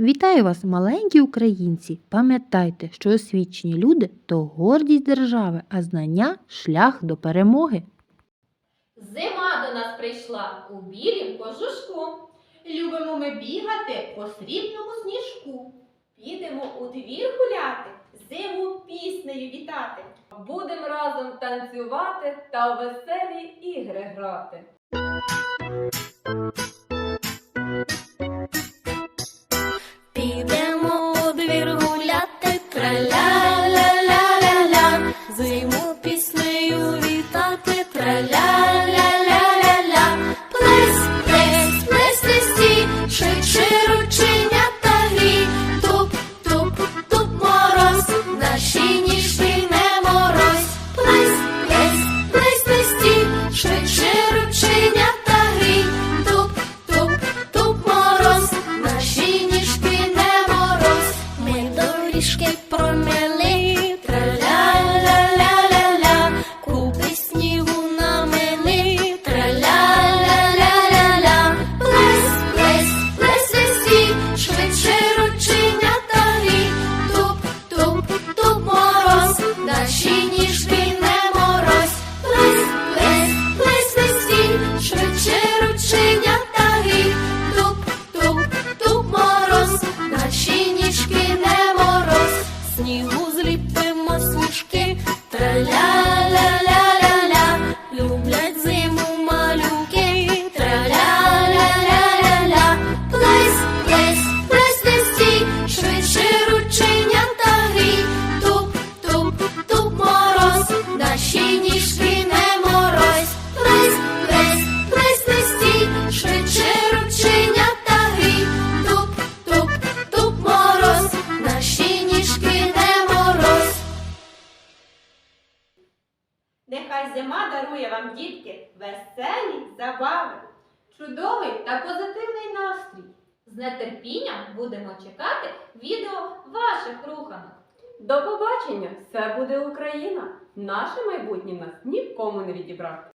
Вітаю вас, маленькі українці! Пам'ятайте, що освічені люди то гордість держави, а знання шлях до перемоги. Зима до нас прийшла у білім кожушку. Любимо ми бігати по срібному сніжку. Підемо у двір гуляти, зиму піснею вітати. Будемо разом танцювати та у веселі ігри грати. Швидше рученята грі, туп, туп, туп, мороз, наші ніжки не мороз, ми доріжки промели, снігу зліпимо сніжки, траля-ля-ля-ля-ля, люблять зиму Нехай зима дарує вам, дітки, веселі забави, чудовий та позитивний настрій. З нетерпінням будемо чекати відео ваших руханок. До побачення! Все буде Україна! Наше майбутнє нас нікому не відібрати.